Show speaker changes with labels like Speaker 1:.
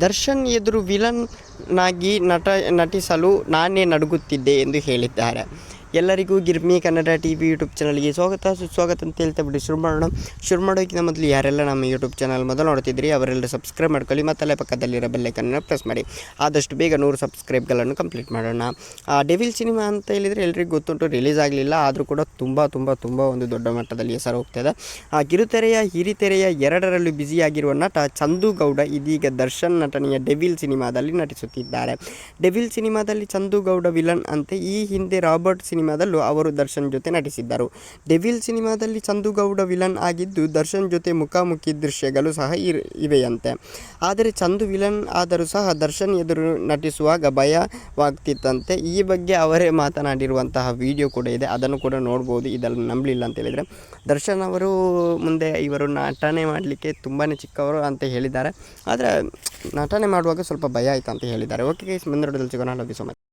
Speaker 1: ದರ್ಶನ್ ಎದುರು ವಿಲನ್ ನಾಗಿ ನಟ ನಟಿಸಲು ನಾನೇ ನಡುಗುತ್ತಿದ್ದೆ ಎಂದು ಹೇಳಿದ್ದಾರೆ. ಎಲ್ಲರಿಗೂ Girmi Kannada T V YouTube ಚಾನಲ್ಗೆ ಸ್ವಾಗತ. ಸುಸ್ವಾಗತ ಅಂತ ಹೇಳ್ತಾ ಬಿಡಿ ಶುರು ಮಾಡೋಣ. ಶುರು ಮಾಡೋಕ್ಕಿಂತ ಮೊದಲು ಯಾರೆಲ್ಲ ನಮ್ಮ ಯೂಟ್ಯೂಬ್ ಚಾನಲ್ ಮೊದಲು ನೋಡ್ತಿದ್ರಿ ಅವರೆಲ್ಲ ಸಬ್ಸ್ಕ್ರೈಬ್ ಮಾಡ್ಕೊಳ್ಳಿ ಮತ್ತಲ್ಲೇ ಪಕ್ಕದಲ್ಲಿರೋ ಬೆಲ್ಲೈಕನ್ನ ಪ್ರೆಸ್ ಮಾಡಿ. ಆದಷ್ಟು ಬೇಗ ನೂರು ಸಬ್ಸ್ಕ್ರೈಬ್ಗಳನ್ನು ಕಂಪ್ಲೀಟ್ ಮಾಡೋಣ. ಆ, ಡೆವಿಲ್ ಸಿನಿಮಾ ಅಂತ ಹೇಳಿದರೆ ಎಲ್ರಿಗೂ ಗೊತ್ತುಂಟು ರಿಲೀಸ್ ಆಗಲಿಲ್ಲ ಆದರೂ ಕೂಡ ತುಂಬ ತುಂಬ ತುಂಬ ಒಂದು ದೊಡ್ಡ ಮಟ್ಟದಲ್ಲಿ ಹೆಸರು ಹೋಗ್ತಾಯಿದೆ ಆ ಕಿರುತೆರೆಯ ಹಿರಿತೆರೆಯ ಎರಡರಲ್ಲೂ ಬ್ಯುಸಿಯಾಗಿರುವ ನಟ ಚಂದುಗೌಡ ಇದೀಗ ದರ್ಶನ್ ನಟನೆಯ ಡೆವಿಲ್ ಸಿನಿಮಾದಲ್ಲಿ ನಟಿಸುತ್ತಿದ್ದಾರೆ. ಡೆವಿಲ್ ಸಿನಿಮಾದಲ್ಲಿ ಚಂದುಗೌಡ ವಿಲನ್ ಅಂತೆ ಈ ಹಿಂದೆ ರಾಬರ್ಟ್ ಸಿನಿಮಾದಲ್ಲೂ ಅವರು ದರ್ಶನ್ ಜೊತೆ ನಟಿಸಿದ್ದರು. ಡೆವಿಲ್ ಸಿನಿಮಾದಲ್ಲಿ ಚಂದುಗೌಡ ವಿಲನ್ ಆಗಿದ್ದು, ದರ್ಶನ್ ಜೊತೆ ಮುಖಾಮುಖಿ ದೃಶ್ಯಗಳು ಸಹ ಇವೆಯಂತೆ. ಆದರೆ ಚಂದು ವಿಲನ್ ಆದರೂ ಸಹ ದರ್ಶನ್ ಎದುರು ನಟಿಸುವಾಗ ಭಯವಾಗ್ತಿತ್ತಂತೆ. ಈ ಬಗ್ಗೆ ಅವರೇ ಮಾತನಾಡಿರುವಂತಹ ವಿಡಿಯೋ ಕೂಡ ಇದೆ. ಅದನ್ನು ಕೂಡ ನೋಡ್ಬೋದು. ಇದನ್ನು ನಂಬಲಿಲ್ಲ ಅಂತ ಹೇಳಿದರೆ. ದರ್ಶನ್ ಅವರು ಮುಂದೆ ಇವರು ನಟನೆ ಮಾಡಲಿಕ್ಕೆ ತುಂಬಾ ಚಿಕ್ಕವರು ಅಂತ ಹೇಳಿದ್ದಾರೆ. ಆದರೆ ನಟನೆ ಮಾಡುವಾಗ ಸ್ವಲ್ಪ ಭಯ ಆಯಿತು ಅಂತ ಹೇಳಿದ್ದಾರೆ. ಓಕೆ ಮುಂದೆ ನೋಡೋದಲ್ಲಿ ಸಿಗೋಣ. ಲವ್